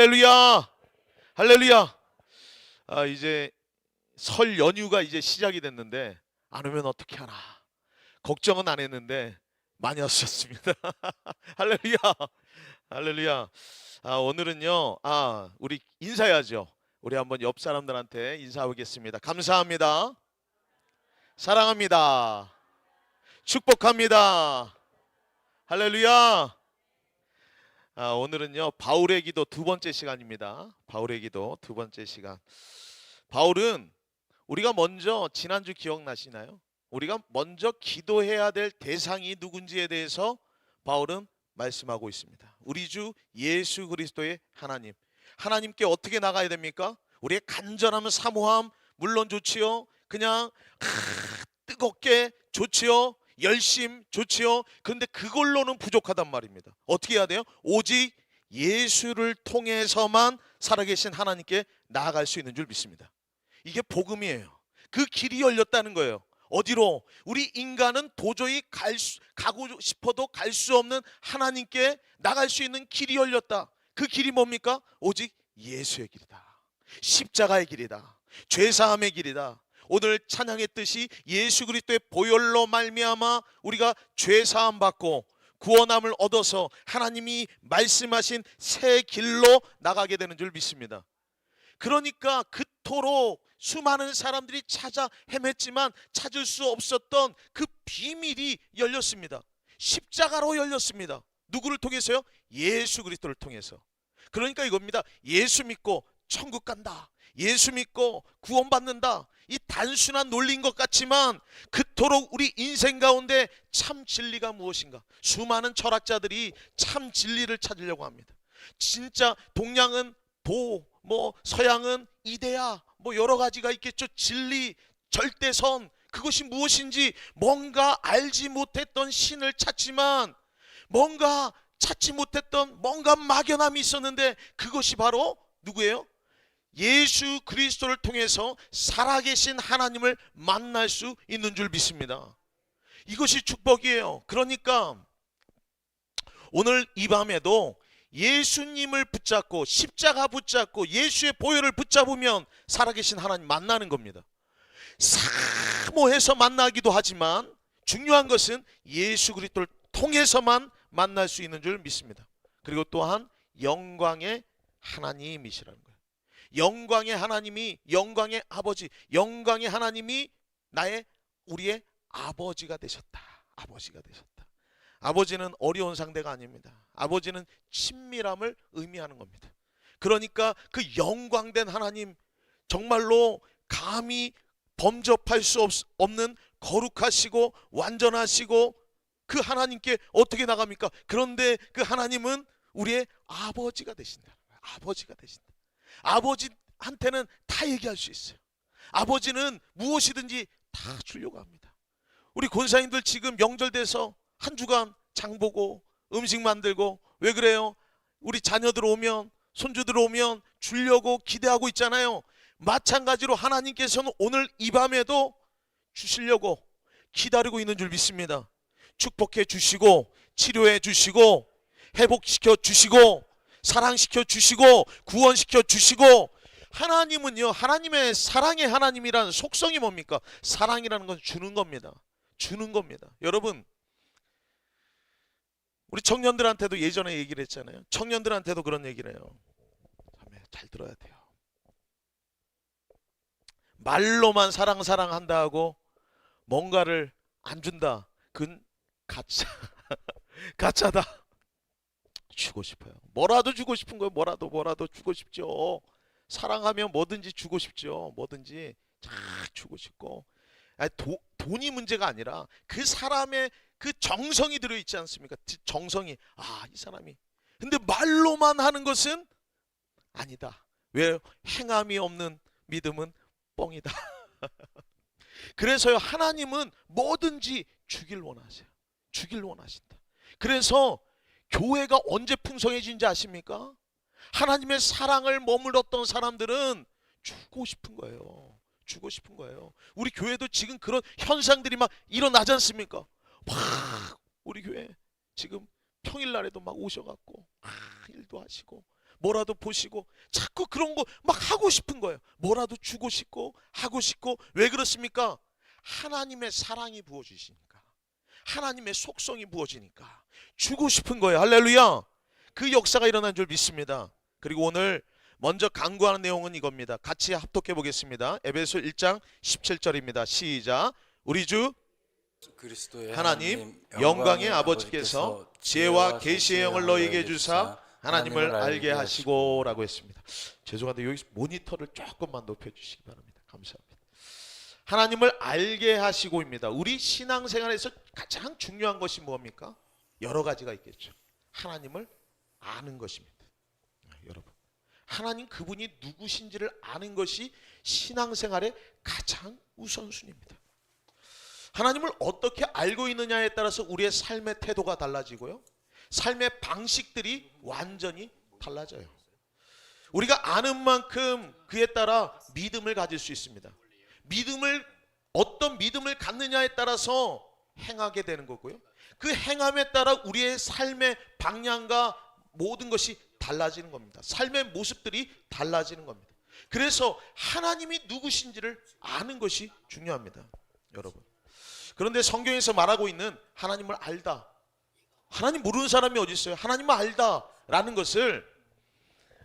할렐루야. 할렐루야. 아, 이제 설 연휴가 이제 시작이 됐는데 안 오면 어떻게 하나. 걱정은 안 했는데 많이 왔었습니다. 할렐루야. 할렐루야. 아, 오늘은요. 아, 우리 인사해야죠. 우리 한번 옆 사람들한테 인사하겠습니다. 감사합니다. 사랑합니다. 축복합니다. 할렐루야. 아, 오늘은요 바울의 기도 두 번째 시간입니다. 바울의 기도 두 번째 시간. 바울은 우리가 먼저 지난주 기억나시나요? 우리가 먼저 기도해야 될 대상이 누군지에 대해서 바울은 말씀하고 있습니다. 우리 주 예수 그리스도의 하나님. 하나님께 어떻게 나가야 됩니까? 우리의 간절함, 사모함 물론 좋지요. 그냥 아, 뜨겁게 좋지요. 열심 좋지요. 그런데 그걸로는 부족하단 말입니다. 어떻게 해야 돼요? 오직 예수를 통해서만 살아계신 하나님께 나아갈 수 있는 줄 믿습니다. 이게 복음이에요. 그 길이 열렸다는 거예요. 어디로? 우리 인간은 도저히 갈 수, 가고 싶어도 갈 수 없는 하나님께 나갈 수 있는 길이 열렸다. 그 길이 뭡니까? 오직 예수의 길이다. 십자가의 길이다. 죄사함의 길이다. 오늘 찬양했듯이 예수 그리스도의 보혈로 말미암아 우리가 죄 사함 받고 구원함을 얻어서 하나님이 말씀하신 새 길로 나가게 되는 줄 믿습니다. 그러니까 그토록 수많은 사람들이 찾아 헤맸지만 찾을 수 없었던 그 비밀이 열렸습니다. 십자가로 열렸습니다. 누구를 통해서요? 예수 그리스도를 통해서. 그러니까 이겁니다. 예수 믿고 천국 간다. 예수 믿고 구원받는다. 이 단순한 논리인 것 같지만 그토록 우리 인생 가운데 참 진리가 무엇인가? 수많은 철학자들이 참 진리를 찾으려고 합니다. 진짜 동양은 도, 뭐 서양은 이데아, 뭐 여러 가지가 있겠죠. 진리, 절대선 그것이 무엇인지 뭔가 알지 못했던 신을 찾지만 뭔가 찾지 못했던 뭔가 막연함이 있었는데 그것이 바로 누구예요? 예수 그리스도를 통해서 살아계신 하나님을 만날 수 있는 줄 믿습니다. 이것이 축복이에요. 그러니까 오늘 이 밤에도 예수님을 붙잡고 십자가 붙잡고 예수의 보혈을 붙잡으면 살아계신 하나님 만나는 겁니다. 사모해서 만나기도 하지만 중요한 것은 예수 그리스도를 통해서만 만날 수 있는 줄 믿습니다. 그리고 또한 영광의 하나님이시라는 거예요. 영광의 하나님이 영광의 아버지, 영광의 하나님이 나의 우리의 아버지가 되셨다. 아버지가 되셨다. 아버지는 어려운 상대가 아닙니다. 아버지는 친밀함을 의미하는 겁니다. 그러니까 그 영광된 하나님 정말로 감히 범접할 수 없, 없는 거룩하시고 완전하시고 그 하나님께 어떻게 나갑니까? 그런데 그 하나님은 우리의 아버지가 되신다. 아버지가 되신다. 아버지한테는 다 얘기할 수 있어요. 아버지는 무엇이든지 다 주려고 합니다. 우리 권사님들 지금 명절 돼서 한 주간 장 보고 음식 만들고 왜 그래요? 우리 자녀들 오면 손주들 오면 주려고 기대하고 있잖아요. 마찬가지로 하나님께서는 오늘 이 밤에도 주시려고 기다리고 있는 줄 믿습니다. 축복해 주시고 치료해 주시고 회복시켜 주시고 사랑시켜 주시고 구원시켜 주시고 하나님은요 하나님의 사랑의 하나님이라는 속성이 뭡니까? 사랑이라는 건 주는 겁니다. 주는 겁니다. 여러분 우리 청년들한테도 예전에 얘기를 했잖아요. 청년들한테도 그런 얘기를 해요. 잘 들어야 돼요. 말로만 사랑 사랑한다 하고 뭔가를 안 준다. 그건 가짜. 가짜다. 주고 싶어요. 뭐라도 주고 싶은 거예요. 뭐라도 뭐라도 주고 싶죠. 사랑하면 뭐든지 주고 싶죠. 뭐든지 잘 주고 싶고. 아니, 도, 돈이 문제가 아니라 그 사람의 그 정성이 들어 있지 않습니까? 그 정성이 아, 이 사람이. 근데 말로만 하는 것은 아니다. 왜 행함이 없는 믿음은 뻥이다. 그래서요. 하나님은 뭐든지 주길 원하세요. 주길 원하신다. 그래서 교회가 언제 풍성해진지 아십니까? 하나님의 사랑을 머물렀던 사람들은 주고 싶은 거예요. 주고 싶은 거예요. 우리 교회도 지금 그런 현상들이 막 일어나지 않습니까? 막 우리 교회 지금 평일날에도 막 오셔갖고 막 일도 하시고 뭐라도 보시고 자꾸 그런 거 막 하고 싶은 거예요. 뭐라도 주고 싶고 하고 싶고 왜 그렇습니까? 하나님의 사랑이 부어지시니까 하나님의 속성이 부어지니까 주고 싶은 거예요. 할렐루야. 그 역사가 일어난 줄 믿습니다. 그리고 오늘 먼저 강구하는 내용은 이겁니다. 같이 합독해 보겠습니다. 에베소 1장 17절입니다. 시작. 우리 주 그리스도의 하나님 영광의 아버지께서 지혜와 계시의 영을 너희에게 주사 하나님을 알게 하시고라고 했습니다. 죄송한데 여기 모니터를 조금만 높여 주시기 바랍니다. 감사합니다. 하나님을 알게 하시고입니다. 우리 신앙생활에서 가장 중요한 것이 뭡니까? 여러 가지가 있겠죠. 하나님을 아는 것입니다. 아, 여러분, 하나님 그분이 누구신지를 아는 것이 신앙생활의 가장 우선순위입니다. 하나님을 어떻게 알고 있느냐에 따라서 우리의 삶의 태도가 달라지고요. 삶의 방식들이 완전히 달라져요. 우리가 아는 만큼 그에 따라 믿음을 가질 수 있습니다. 믿음을 어떤 믿음을 갖느냐에 따라서 행하게 되는 거고요. 그 행함에 따라 우리의 삶의 방향과 모든 것이 달라지는 겁니다. 삶의 모습들이 달라지는 겁니다. 그래서 하나님이 누구신지를 아는 것이 중요합니다. 여러분. 그런데 성경에서 말하고 있는 하나님을 알다. 하나님 모르는 사람이 어디 있어요? 하나님을 알다라는 것을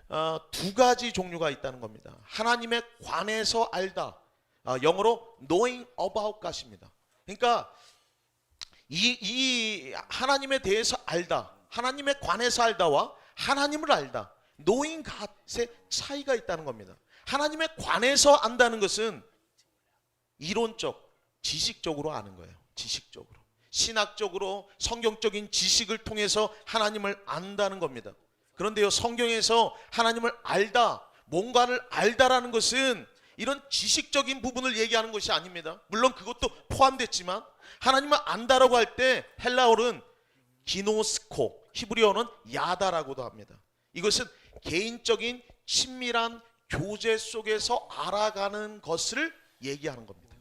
어, 두 가지 종류가 있다는 겁니다. 하나님에 관해서 알다. 아, 영어로 knowing about God입니다. 그러니까 이, 이 하나님에 대해서 알다, 하나님에 관해서 알다와 하나님을 알다, knowing God의 차이가 있다는 겁니다. 하나님에 관해서 안다는 것은 이론적, 지식적으로 아는 거예요. 지식적으로. 신학적으로 성경적인 지식을 통해서 하나님을 안다는 겁니다. 그런데요, 성경에서 하나님을 알다, 뭔가를 알다라는 것은 이런 지식적인 부분을 얘기하는 것이 아닙니다. 물론 그것도 포함됐지만 하나님을 안다라고 할 때 헬라어는 기노스코, 히브리어는 야다라고도 합니다. 이것은 개인적인 친밀한 교제 속에서 알아가는 것을 얘기하는 겁니다.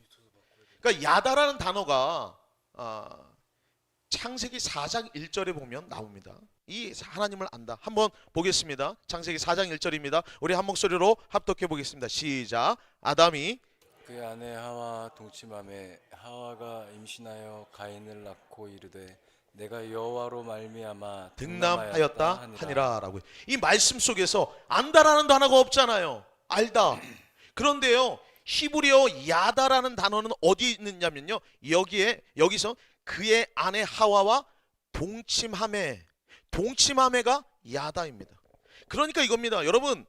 그러니까 야다라는 단어가 아, 창세기 4장 1절에 보면 나옵니다. 이 하나님을 안다. 한번 보겠습니다. 창세기 4장 1절입니다. 우리 한 목소리로 합독해 보겠습니다. 시작. 아담이 그 아내 하와 동침함에 하와가 임신하여 가인을 낳고 이르되 내가 여호와로 말미암아 등남하였다 하니라라고. 이 말씀 속에서 안다라는 단어가 없잖아요. 알다. 그런데요. 히브리어 야다라는 단어는 어디 있느냐면요. 여기에 여기서 그의 아내 하와와 동침함에 동침함에가 야다입니다. 그러니까 이겁니다. 여러분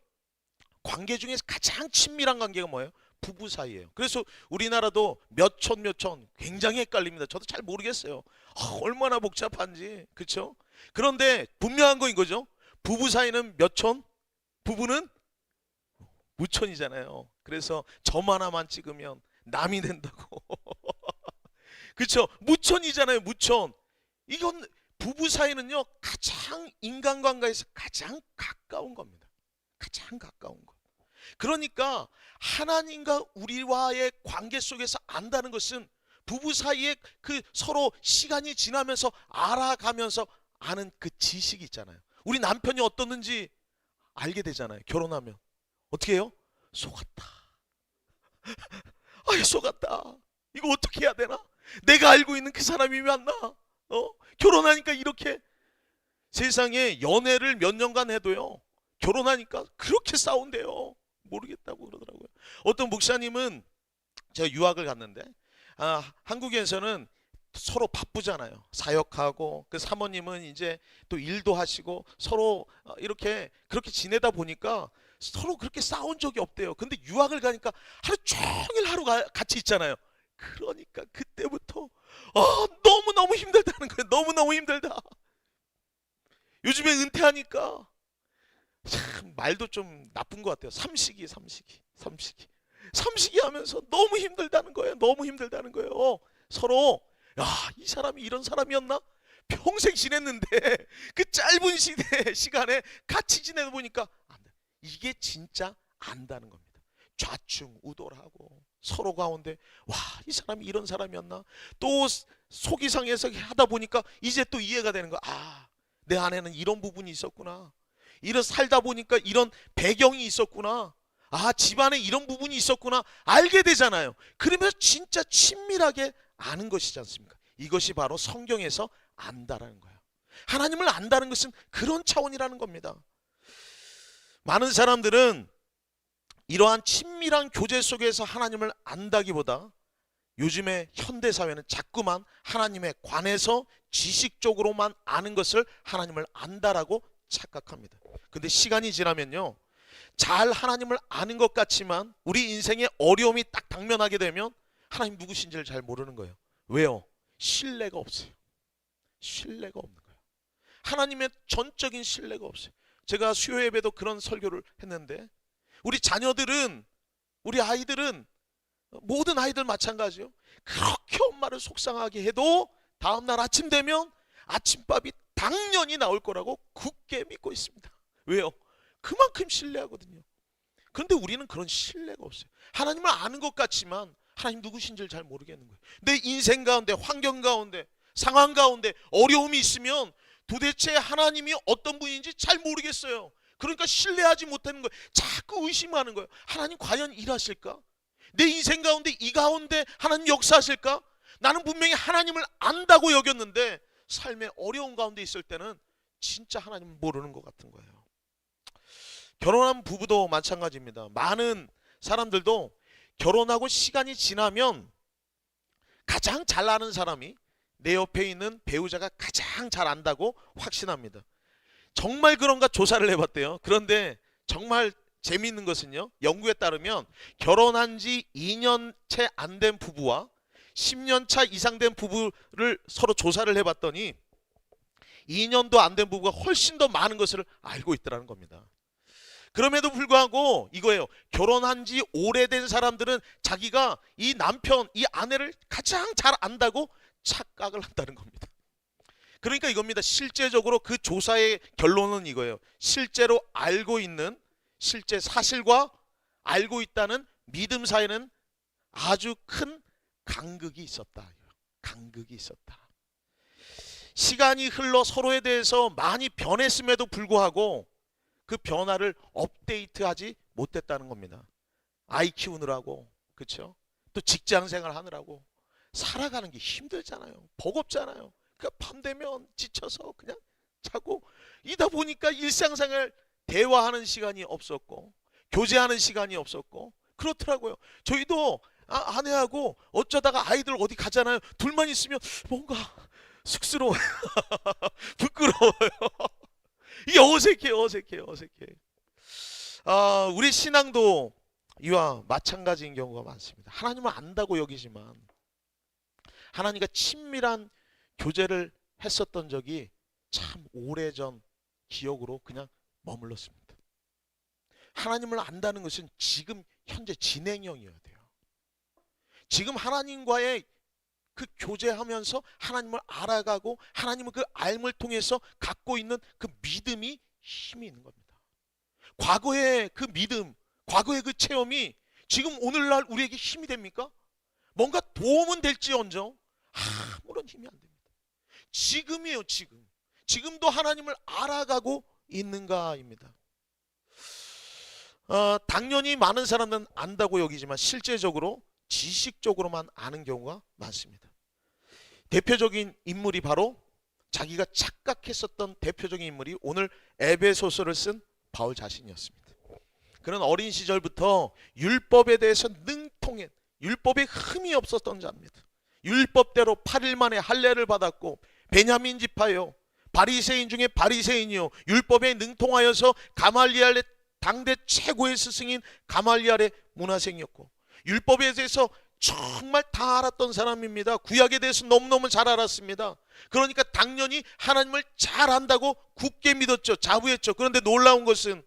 관계 중에서 가장 친밀한 관계가 뭐예요? 부부 사이예요. 그래서 우리나라도 몇 천 몇 천 굉장히 헷갈립니다. 저도 잘 모르겠어요. 아, 얼마나 복잡한지 그렇죠? 그런데 분명한 거 이거죠. 부부 사이는 몇 천, 부부는 무천이잖아요. 그래서 점 하나만 찍으면 남이 된다고. 그렇죠? 무천이잖아요. 무천. 이건 부부 사이는요 가장 인간관계에서 가장 가까운 겁니다. 가장 가까운 것. 그러니까 하나님과 우리와의 관계 속에서 안다는 것은 부부 사이에 그 서로 시간이 지나면서 알아가면서 아는 그 지식이 있잖아요. 우리 남편이 어떻는지 알게 되잖아요. 결혼하면 어떻게 해요? 속았다. 아, 속았다. 이거 어떻게 해야 되나? 내가 알고 있는 그 사람이 맞나? 어? 결혼하니까 이렇게 세상에 연애를 몇 년간 해도요. 결혼하니까 그렇게 싸운대요. 모르겠다고 그러더라고요. 어떤 목사님은 제가 유학을 갔는데 아, 한국에서는 서로 바쁘잖아요. 사역하고 그 사모님은 이제 또 일도 하시고 서로 어, 이렇게 그렇게 지내다 보니까 서로 그렇게 싸운 적이 없대요. 근데 유학을 가니까 하루 종일 하루 가- 같이 있잖아요. 그러니까 그때부터 아, 너무 너무 힘들다는 거예요. 너무 너무 힘들다. 요즘에 은퇴하니까 참 말도 좀 나쁜 것 같아요. 삼식이 삼식이 삼식이 삼식이 하면서 너무 힘들다는 거예요. 너무 힘들다는 거예요. 서로 야 이 사람이 이런 사람이었나? 평생 지냈는데 그 짧은 시대 시간에 같이 지내다 보니까. 이게 진짜 안다는 겁니다. 좌충 우돌하고 서로 가운데 와 이 사람이 이런 사람이었나? 또 속이 상해서 하다 보니까 이제 또 이해가 되는 거. 아, 내 안에는 이런 부분이 있었구나. 이런 살다 보니까 이런 배경이 있었구나. 아, 집안에 이런 부분이 있었구나. 알게 되잖아요. 그러면서 진짜 친밀하게 아는 것이지 않습니까? 이것이 바로 성경에서 안다라는 거예요. 하나님을 안다는 것은 그런 차원이라는 겁니다. 많은 사람들은 이러한 친밀한 교제 속에서 하나님을 안다기보다 요즘의 현대 사회는 자꾸만 하나님에 관해서 지식적으로만 아는 것을 하나님을 안다라고 착각합니다. 근데 시간이 지나면요. 잘 하나님을 아는 것 같지만 우리 인생에 어려움이 딱 당면하게 되면 하나님 누구신지를 잘 모르는 거예요. 왜요? 신뢰가 없어요. 신뢰가 없는 거예요. 하나님의 전적인 신뢰가 없어요. 제가 수요 예배도 그런 설교를 했는데 우리 자녀들은 우리 아이들은 모든 아이들 마찬가지요. 그렇게 엄마를 속상하게 해도 다음 날 아침 되면 아침밥이 당연히 나올 거라고 굳게 믿고 있습니다. 왜요? 그만큼 신뢰하거든요. 그런데 우리는 그런 신뢰가 없어요. 하나님을 아는 것 같지만 하나님 누구신지를 잘 모르겠는 거예요. 내 인생 가운데 환경 가운데 상황 가운데 어려움이 있으면 도대체 하나님이 어떤 분인지 잘 모르겠어요. 그러니까 신뢰하지 못하는 거예요. 자꾸 의심하는 거예요. 하나님 과연 일하실까? 내 인생 가운데 이 가운데 하나님 역사하실까? 나는 분명히 하나님을 안다고 여겼는데 삶의 어려운 가운데 있을 때는 진짜 하나님 모르는 것 같은 거예요. 결혼한 부부도 마찬가지입니다. 많은 사람들도 결혼하고 시간이 지나면 가장 잘 아는 사람이 내 옆에 있는 배우자가 가장 잘 안다고 확신합니다. 정말 그런가 조사를 해봤대요. 그런데 정말 재미있는 것은요. 연구에 따르면 결혼한 지 2년 채 안 된 부부와 10년 차 이상 된 부부를 서로 조사를 해봤더니 2년도 안 된 부부가 훨씬 더 많은 것을 알고 있더라는 겁니다. 그럼에도 불구하고 이거예요. 결혼한 지 오래된 사람들은 자기가 이 남편, 이 아내를 가장 잘 안다고 착각을 한다는 겁니다. 그러니까 이겁니다. 실제적으로 그 조사의 결론은 이거예요. 실제로 알고 있는 실제 사실과 알고 있다는 믿음 사이에는 아주 큰 간극이 있었다. 간극이 있었다. 시간이 흘러 서로에 대해서 많이 변했음에도 불구하고 그 변화를 업데이트하지 못했다는 겁니다. 아이 키우느라고 그렇죠? 또 직장 생활 하느라고 살아가는 게 힘들잖아요. 버겁잖아요. 그러니까 밤 되면 지쳐서 그냥 자고 이다 보니까 일상생활 대화하는 시간이 없었고 교제하는 시간이 없었고 그렇더라고요. 저희도 아, 아내하고 어쩌다가 아이들 어디 가잖아요. 둘만 있으면 뭔가 쑥스러워요. 부끄러워요. 이게 어색해, 어색해, 어색해. 아, 우리 신앙도 이와 마찬가지인 경우가 많습니다. 하나님을 안다고 여기지만 하나님과 친밀한 교제를 했었던 적이 참 오래전 기억으로 그냥 머물렀습니다. 하나님을 안다는 것은 지금 현재 진행형이어야 돼요. 지금 하나님과의 그 교제하면서 하나님을 알아가고 하나님을 그 알을 통해서 갖고 있는 그 믿음이 힘이 있는 겁니다. 과거의 그 믿음, 과거의 그 체험이 지금 오늘날 우리에게 힘이 됩니까? 뭔가 도움은 될지언정 아무런 힘이 안 됩니다. 지금이에요, 지금. 지금도 하나님을 알아가고 있는가입니다. 어, 당연히 많은 사람은 안다고 여기지만 실제적으로 지식적으로만 아는 경우가 많습니다. 대표적인 인물이 바로 자기가 착각했었던 대표적인 인물이 오늘 에베소서를 쓴 바울 자신이었습니다. 그는 어린 시절부터 율법에 대해서 능통했, 율법에 흠이 없었던 자입니다. 율법대로 8일 만에 할례를 받았고 베냐민 지파요. 바리새인 중에 바리새인이요. 율법에 능통하여서 가말리알의 당대 최고의 스승인 가말리알의 문화생이었고 율법에 대해서 정말 다 알았던 사람입니다. 구약에 대해서 너무너무 잘 알았습니다. 그러니까 당연히 하나님을 잘 안다고 굳게 믿었죠. 자부했죠. 그런데 놀라운 것은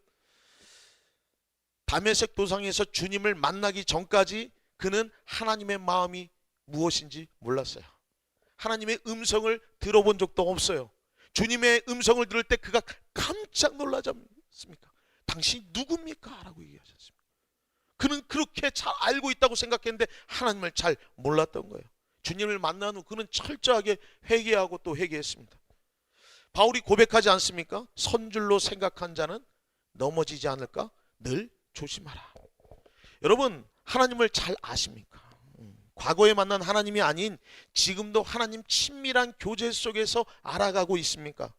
담에색 도상에서 주님을 만나기 전까지 그는 하나님의 마음이 무엇인지 몰랐어요. 하나님의 음성을 들어본 적도 없어요. 주님의 음성을 들을 때 그가 깜짝 놀라지 않습니까? 당신 누굽니까? 라고 얘기하셨습니다. 그는 그렇게 잘 알고 있다고 생각했는데 하나님을 잘 몰랐던 거예요. 주님을 만난 후 그는 철저하게 회개하고 또 회개했습니다. 바울이 고백하지 않습니까? 선줄로 생각한 자는 넘어지지 않을까? 늘 조심하라. 여러분 하나님을 잘 아십니까? 음, 과거에 만난 하나님이 아닌 지금도 하나님 친밀한 교제 속에서 알아가고 있습니까?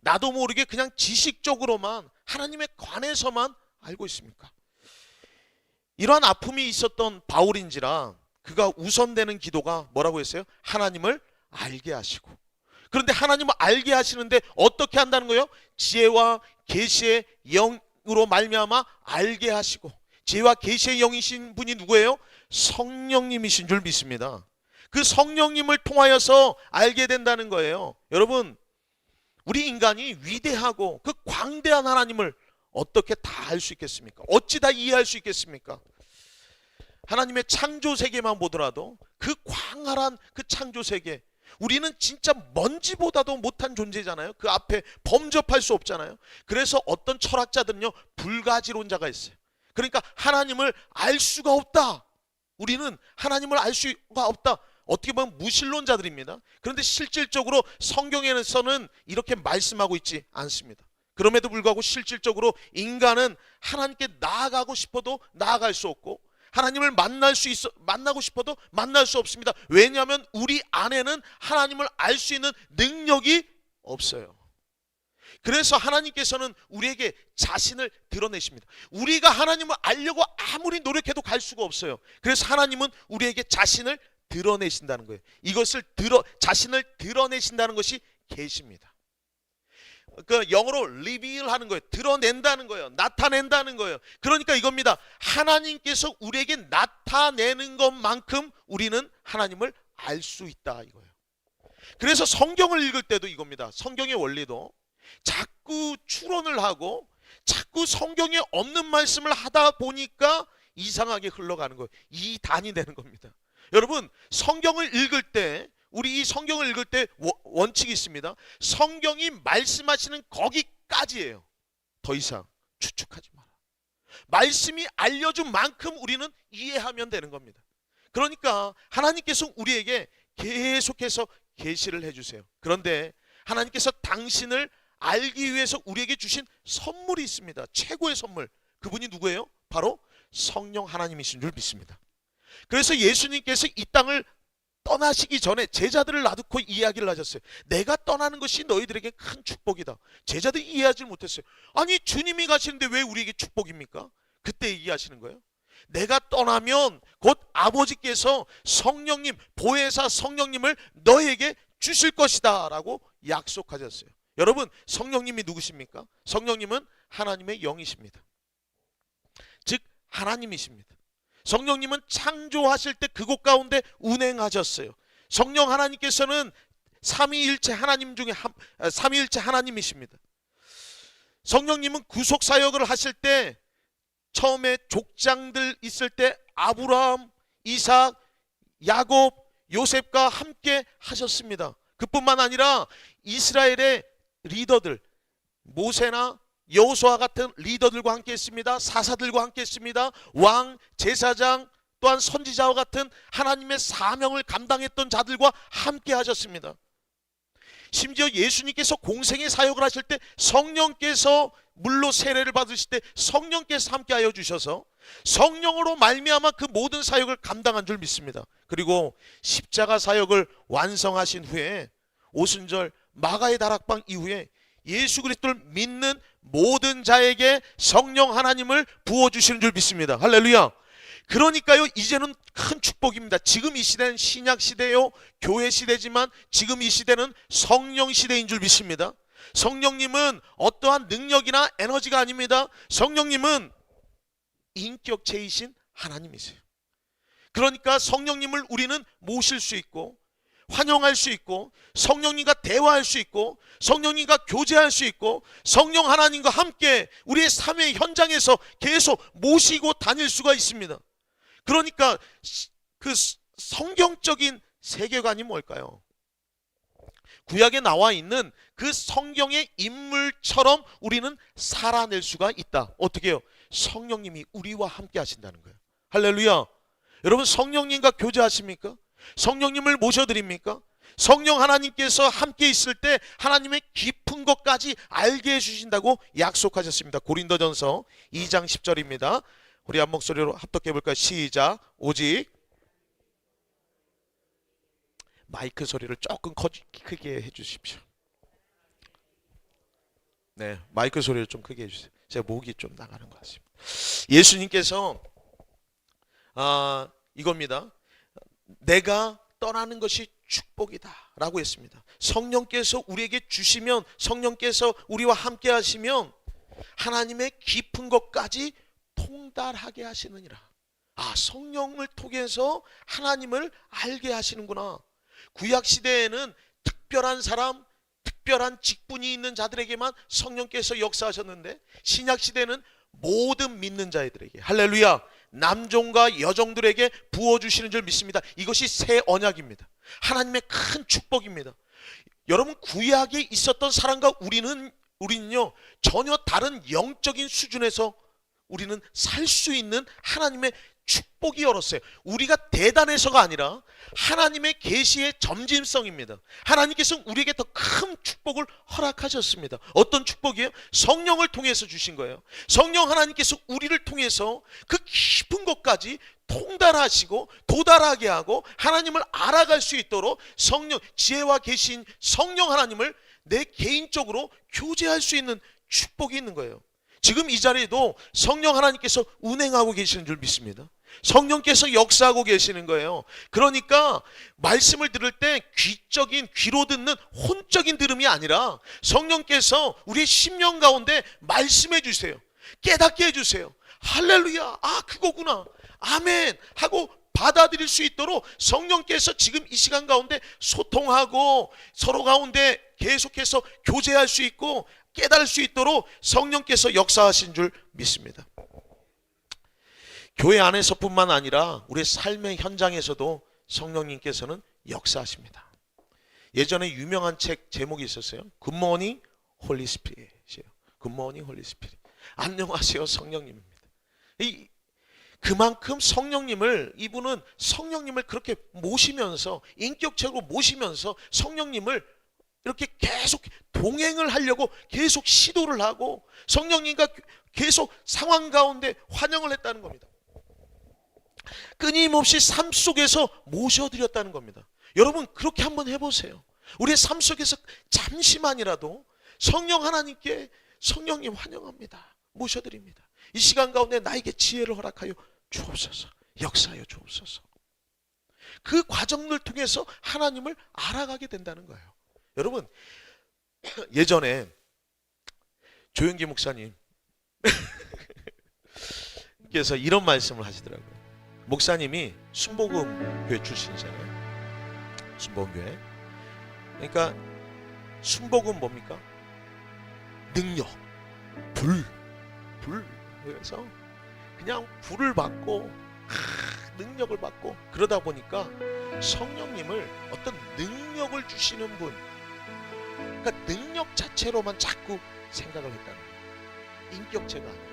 나도 모르게 그냥 지식적으로만 하나님에 관해서만 알고 있습니까? 이러한 아픔이 있었던 바울인지라 그가 우선되는 기도가 뭐라고 했어요? 하나님을 알게 하시고 그런데 하나님을 알게 하시는데 어떻게 한다는 거예요? 지혜와 계시의 영으로 말미암아 알게 하시고 지혜와 계시의 영이신 분이 누구예요? 성령님이신 줄 믿습니다. 그 성령님을 통하여서 알게 된다는 거예요. 여러분 우리 인간이 위대하고 그 광대한 하나님을 어떻게 다 알 수 있겠습니까? 어찌 다 이해할 수 있겠습니까? 하나님의 창조 세계만 보더라도 그 광활한 그 창조 세계 우리는 진짜 먼지보다도 못한 존재잖아요. 그 앞에 범접할 수 없잖아요. 그래서 어떤 철학자들은요 불가지론자가 있어요. 그러니까 하나님을 알 수가 없다. 우리는 하나님을 알 수가 없다. 어떻게 보면 무신론자들입니다. 그런데 실질적으로 성경에서는 이렇게 말씀하고 있지 않습니다. 그럼에도 불구하고 실질적으로 인간은 하나님께 나아가고 싶어도 나아갈 수 없고 하나님을 만날 수 있어 만나고 싶어도 만날 수 없습니다. 왜냐하면 우리 안에는 하나님을 알 수 있는 능력이 없어요. 그래서 하나님께서는 우리에게 자신을 드러내십니다. 우리가 하나님을 알려고 아무리 노력해도 갈 수가 없어요. 그래서 하나님은 우리에게 자신을 드러내신다는 거예요. 이것을 드러 자신을 드러내신다는 것이 계십니다. 그 영어로 reveal 하는 거예요. 드러낸다는 거예요. 나타낸다는 거예요. 그러니까 이겁니다. 하나님께서 우리에게 나타내는 것만큼 우리는 하나님을 알 수 있다 이거예요. 그래서 성경을 읽을 때도 이겁니다. 성경의 원리도 자꾸 추론을 하고 자꾸 성경에 없는 말씀을 하다 보니까 이상하게 흘러가는 거예요. 이 단이 되는 겁니다. 여러분 성경을 읽을 때 우리 이 성경을 읽을 때 원- 원칙이 있습니다. 성경이 말씀하시는 거기까지예요. 더 이상 추측하지 마라. 말씀이 알려준 만큼 우리는 이해하면 되는 겁니다. 그러니까 하나님께서 우리에게 계속해서 계시를 해주세요. 그런데 하나님께서 당신을 알기 위해서 우리에게 주신 선물이 있습니다. 최고의 선물. 그분이 누구예요? 바로 성령 하나님이신 줄 믿습니다. 그래서 예수님께서 이 땅을 떠나시기 전에 제자들을 놔두고 이야기를 하셨어요. 내가 떠나는 것이 너희들에게 큰 축복이다. 제자들이 이해하지 못했어요. 아니 주님이 가시는데 왜 우리에게 축복입니까? 그때 얘기하시는 거예요. 내가 떠나면 곧 아버지께서 성령님 보혜사 성령님을 너에게 주실 것이다라고 약속하셨어요. 여러분 성령님이 누구십니까? 성령님은 하나님의 영이십니다. 즉 하나님이십니다. 성령님은 창조하실 때 그곳 가운데 운행하셨어요. 성령 하나님께서는 삼위일체 하나님 중에 한, 아, 삼위일체 하나님이십니다. 성령님은 구속 사역을 하실 때 처음에 족장들 있을 때 아브라함, 이삭, 야곱, 요셉과 함께 하셨습니다. 그뿐만 아니라 이스라엘의 리더들 모세나 여호수아 같은 리더들과 함께 했습니다. 사사들과 함께 했습니다. 왕, 제사장 또한 선지자와 같은 하나님의 사명을 감당했던 자들과 함께 하셨습니다. 심지어 예수님께서 공생의 사역을 하실 때 성령께서 물로 세례를 받으실 때 성령께서 함께하여 주셔서 성령으로 말미암아 그 모든 사역을 감당한 줄 믿습니다. 그리고 십자가 사역을 완성하신 후에 오순절 마가의 다락방 이후에 예수 그리스도를 믿는 모든 자에게 성령 하나님을 부어 주시는 줄 믿습니다. 할렐루야. 그러니까요, 이제는 큰 축복입니다. 지금 이 시대는 신약 시대요, 교회 시대지만 지금 이 시대는 성령 시대인 줄 믿습니다. 성령님은 어떠한 능력이나 에너지가 아닙니다. 성령님은 인격체이신 하나님이세요. 그러니까 성령님을 우리는 모실 수 있고 환영할 수 있고 성령님과 대화할 수 있고 성령님과 교제할 수 있고 성령 하나님과 함께 우리의 삶의 현장에서 계속 모시고 다닐 수가 있습니다. 그러니까 시- 그 스- 성경적인 세계관이 뭘까요? 구약에 나와 있는 그 성경의 인물처럼 우리는 살아낼 수가 있다. 어떻게요? 성령님이 우리와 함께 하신다는 거예요. 할렐루야. 여러분 성령님과 교제하십니까? 성령님을 모셔드립니까? 성령 하나님께서 함께 있을 때 하나님의 깊은 것까지 알게 해주신다고 약속하셨습니다. 고린도전서 2장 10절입니다. 우리 한 목소리로 합독해 볼까요? 시작. 오직 마이크 소리를 조금 커, 크게 해주십시오. 네, 마이크 소리를 좀 크게 해주세요. 제 목이 좀 나가는 것 같습니다. 예수님께서 아 이겁니다. 내가 떠나는 것이 축복이다라고 했습니다. 성령께서 우리에게 주시면 성령께서 우리와 함께 하시면 하나님의 깊은 것까지 통달하게 하시느니라. 아, 성령을 통해서 하나님을 알게 하시는구나. 구약 시대에는 특별한 사람, 특별한 직분이 있는 자들에게만 성령께서 역사하셨는데 신약 시대는 모든 믿는 자들에게 할렐루야 남종과 여종들에게 부어 주시는 줄 믿습니다. 이것이 새 언약입니다. 하나님의 큰 축복입니다. 여러분 구약에 있었던 사람과 우리는 우리는요 전혀 다른 영적인 수준에서 우리는 살 수 있는 하나님의 축복이 열었어요. 우리가 대단해서가 아니라 하나님의 계시의 점진성입니다. 하나님께서 우리에게 더 큰 축복을 허락하셨습니다. 어떤 축복이에요? 성령을 통해서 주신 거예요. 성령 하나님께서 우리를 통해서 그 깊은 것까지 통달하시고 도달하게 하고 하나님을 알아갈 수 있도록 성령 지혜와 계신 성령 하나님을 내 개인적으로 교제할 수 있는 축복이 있는 거예요. 지금 이 자리에도 성령 하나님께서 운행하고 계시는 줄 믿습니다. 성령께서 역사하고 계시는 거예요. 그러니까 말씀을 들을 때 귀적인 귀로 듣는 혼적인 들음이 아니라 성령께서 우리의 심령 가운데 말씀해 주세요. 깨닫게 해 주세요. 할렐루야. 아, 그거구나. 아멘. 하고 받아들일 수 있도록 성령께서 지금 이 시간 가운데 소통하고 서로 가운데 계속해서 교제할 수 있고 깨달을 수 있도록 성령께서 역사하신 줄 믿습니다. 교회 안에서뿐만 아니라 우리 삶의 현장에서도 성령님께서는 역사하십니다. 예전에 유명한 책 제목이 있었어요. 굿모닝 홀리 스피릿이에요. 굿모닝 홀리 스피릿. 안녕하세요 성령님입니다. 이 그만큼 성령님을 이분은 성령님을 그렇게 모시면서 인격적으로 모시면서 성령님을 이렇게 계속 동행을 하려고 계속 시도를 하고 성령님과 계속 상황 가운데 환영을 했다는 겁니다. 끊임없이 삶 속에서 모셔드렸다는 겁니다. 여러분 그렇게 한번 해보세요. 우리의 삶 속에서 잠시만이라도 성령 하나님께 성령님 환영합니다. 모셔드립니다. 이 시간 가운데 나에게 지혜를 허락하여 주옵소서. 역사하여 주옵소서. 그 과정을 통해서 하나님을 알아가게 된다는 거예요. 여러분 예전에 조영기 목사님 께서 이런 말씀을 하시더라고요. 목사님이 순복음 교회 출신이잖아요. 순복음 교회. 그러니까 순복음 뭡니까? 능력, 불, 불. 그래서 그냥 불을 받고 하, 능력을 받고 그러다 보니까 성령님을 어떤 능력을 주시는 분, 그러니까 능력 자체로만 자꾸 생각을 했다는 거예요. 인격체가 아니라.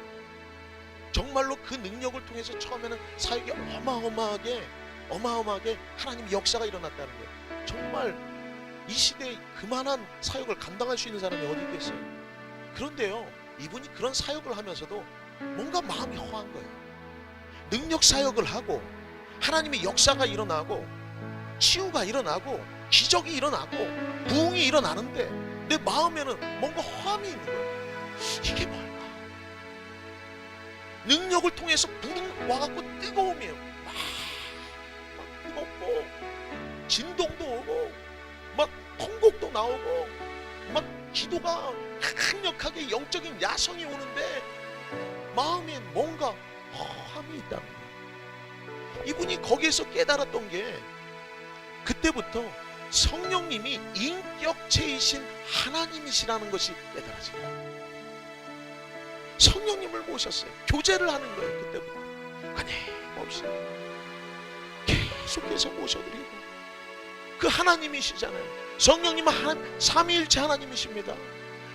정말로 그 능력을 통해서 처음에는 사역이 어마어마하게 어마어마하게 하나님 역사가 일어났다는 거예요. 정말 이 시대에 그만한 사역을 감당할 수 있는 사람이 어디 있겠어요? 그런데요, 이분이 그런 사역을 하면서도 뭔가 마음이 허한 거예요. 능력 사역을 하고 하나님의 역사가 일어나고 치유가 일어나고 기적이 일어나고 부흥이 일어나는데 내 마음에는 뭔가 허함이 있는 거예요. 이게 뭘까? 능력을 통해서 불은 와갖고 뜨거움이에요. 막, 막 뜨겁고 진동도 오고 막 통곡도 나오고 막 기도가 강력하게 영적인 야성이 오는데 마음에 뭔가 허함이 있다는 거예요. 이분이 거기에서 깨달았던 게 그때부터 성령님이 인격체이신 하나님이시라는 것이 거예요. 성령님을 모셨어요. 교제를 하는 거예요. 그때부터. 끊임없이 계속해서 모셔드리고 그 하나님이시잖아요. 성령님은 하나님, 삼위일체 하나님이십니다.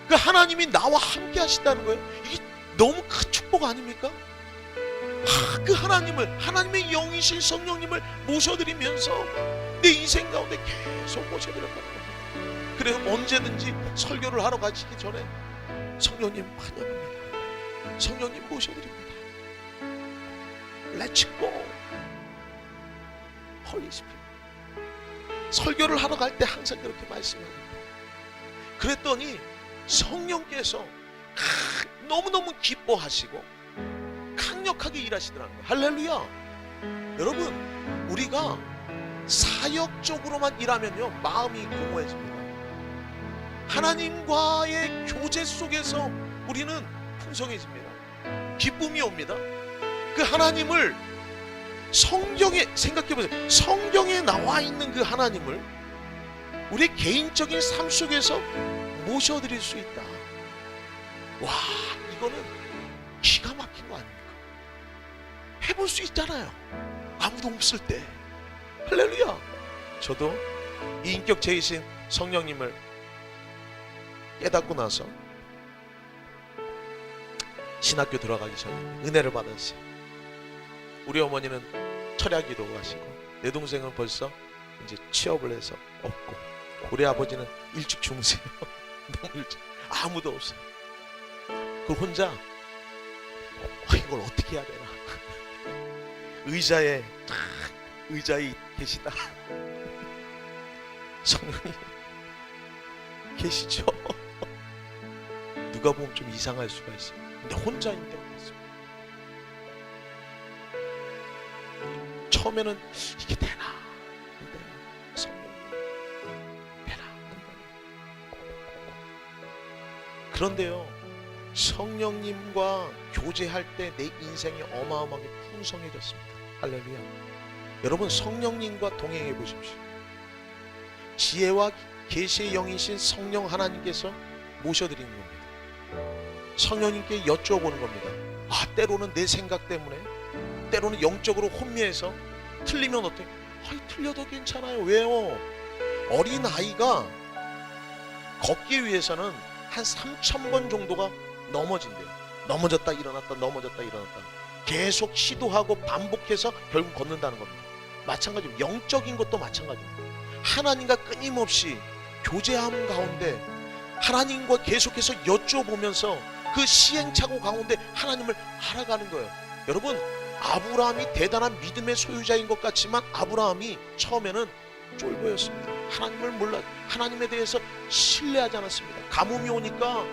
그 하나님이 나와 함께 하신다는 거예요. 이게 너무 큰 축복 아닙니까? 아, 그 하나님을 하나님의 영이신 성령님을 모셔드리면서 내 인생 가운데 계속 모셔드렸다는 겁니다. 그래서 언제든지 설교를 하러 가시기 전에 성령님 환영합니다. 성령님 모셔드립니다. Let's go. 홀리 스피릿. 설교를 하러 갈 때 항상 그렇게 말씀합니다. 그랬더니 성령께서 크- 너무너무 기뻐하시고 강력하게 일하시더라는 거예요. 할렐루야. 여러분, 우리가 사역적으로만 일하면요, 마음이 공허해집니다. 하나님과의 교제 속에서 우리는 풍성해집니다. 기쁨이 옵니다. 그 하나님을 성경에 생각해 보세요. 성경에 나와 있는 그 하나님을 우리 개인적인 삶 속에서 모셔드릴 수 있다. 와, 이거는 기가 막힌 거 아닙니까? 해볼 수 있잖아요. 아무도 없을 때. 할렐루야. 저도 이 인격체이신 성령님을 깨닫고 나서 신학교 들어가기 전에 은혜를 받았어요. 우리 어머니는 철야기도 가시고 내 동생은 벌써 이제 취업을 해서 없고 우리 아버지는 일찍 주무세요. 너무 일찍 아무도 없어요. 그 혼자 아, 이걸 어떻게 해야 되나 의자에 탁 의자에 계시다 성령님 계시죠? 누가 보면 좀 이상할 수가 있어요. 근데 혼자인데 그랬어요. 처음에는 이게 되나 안 되나 성령님 되나 안 되나 그런데요 성령님과 교제할 때 내 인생이 어마어마하게 풍성해졌습니다. 할렐루야. 여러분 성령님과 동행해 보십시오. 지혜와 계시의 영이신 성령 하나님께서 모셔드리는 겁니다. 성령님께 여쭤보는 겁니다. 아 때로는 내 생각 때문에 때로는 영적으로 혼미해서 틀리면 어때? 아이 틀려도 괜찮아요. 왜요? 어린 아이가 걷기 위해서는 한 3천 번 정도가 넘어진대요. 넘어졌다 일어났다 넘어졌다 일어났다. 계속 시도하고 반복해서 결국 걷는다는 겁니다. 마찬가지로 영적인 것도 마찬가지입니다. 하나님과 끊임없이 교제함 가운데 하나님과 계속해서 여쭤보면서 그 시행착오 가운데 하나님을 알아가는 거예요. 여러분 아브라함이 대단한 믿음의 소유자인 것 같지만 아브라함이 처음에는 쫄보였습니다. 하나님을 몰라 하나님에 대해서 신뢰하지 않았습니다. 가뭄이 오니까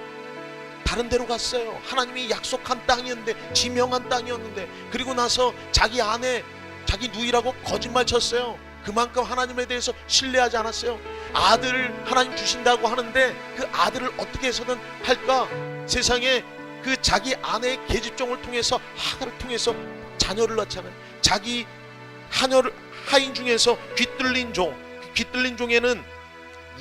다른 데로 갔어요. 하나님이 약속한 땅이었는데 지명한 땅이었는데 그리고 나서 자기 아내 자기 누이라고 거짓말 쳤어요. 그만큼 하나님에 대해서 신뢰하지 않았어요. 아들을 하나님 주신다고 하는데 그 아들을 어떻게 해서든 할까? 세상에 그 자기 아내의 계집종을 통해서 하가를 통해서 자녀를 낳잖아요. 자기 하녀를 하인 중에서 귀뚫린 종, 귀뚫린 종에는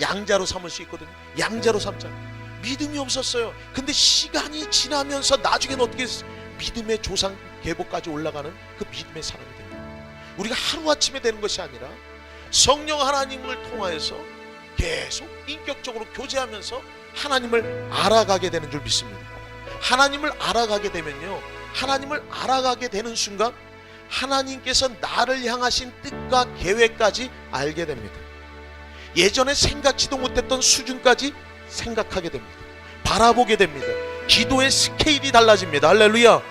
양자로 삼을 수 있거든요. 양자로 삼잖아요. 믿음이 없었어요. 근데 시간이 지나면서 나중에는 어떻게 했- 믿음의 조상 계보까지 올라가는 그 믿음의 사람이. 우리가 하루아침에 되는 것이 아니라 성령 하나님을 통하여서 계속 인격적으로 교제하면서 하나님을 알아가게 되는 줄 믿습니다. 하나님을 알아가게 되면요. 하나님을 알아가게 되는 순간 하나님께서 나를 향하신 뜻과 계획까지 알게 됩니다. 예전에 생각지도 못했던 수준까지 생각하게 됩니다. 바라보게 됩니다. 기도의 스케일이 달라집니다. 할렐루야.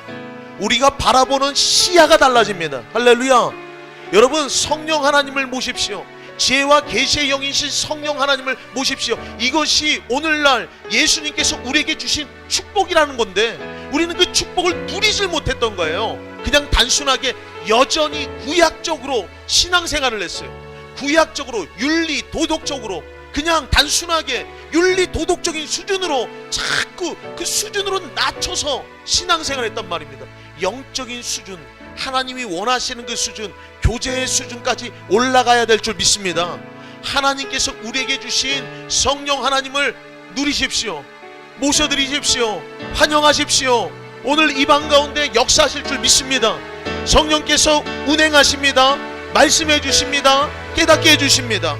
우리가 바라보는 시야가 달라집니다. 할렐루야. 여러분 성령 하나님을 모십시오. 지혜와 계시의 영이신 성령 하나님을 모십시오. 이것이 오늘날 예수님께서 우리에게 주신 축복이라는 건데 우리는 그 축복을 누리질 못했던 거예요. 그냥 단순하게 여전히 구약적으로 신앙생활을 했어요. 구약적으로 윤리 도덕적으로 그냥 단순하게 윤리 도덕적인 수준으로 자꾸 그 수준으로 낮춰서 신앙생활했단 말입니다. 영적인 수준, 하나님이 원하시는 그 수준, 교제의 수준까지 올라가야 될 줄 믿습니다. 하나님께서 우리에게 주신 성령 하나님을 누리십시오. 모셔드리십시오. 환영하십시오. 오늘 이 방 가운데 역사하실 줄 믿습니다. 성령께서 운행하십니다. 말씀해 주십니다. 깨닫게 해 주십니다.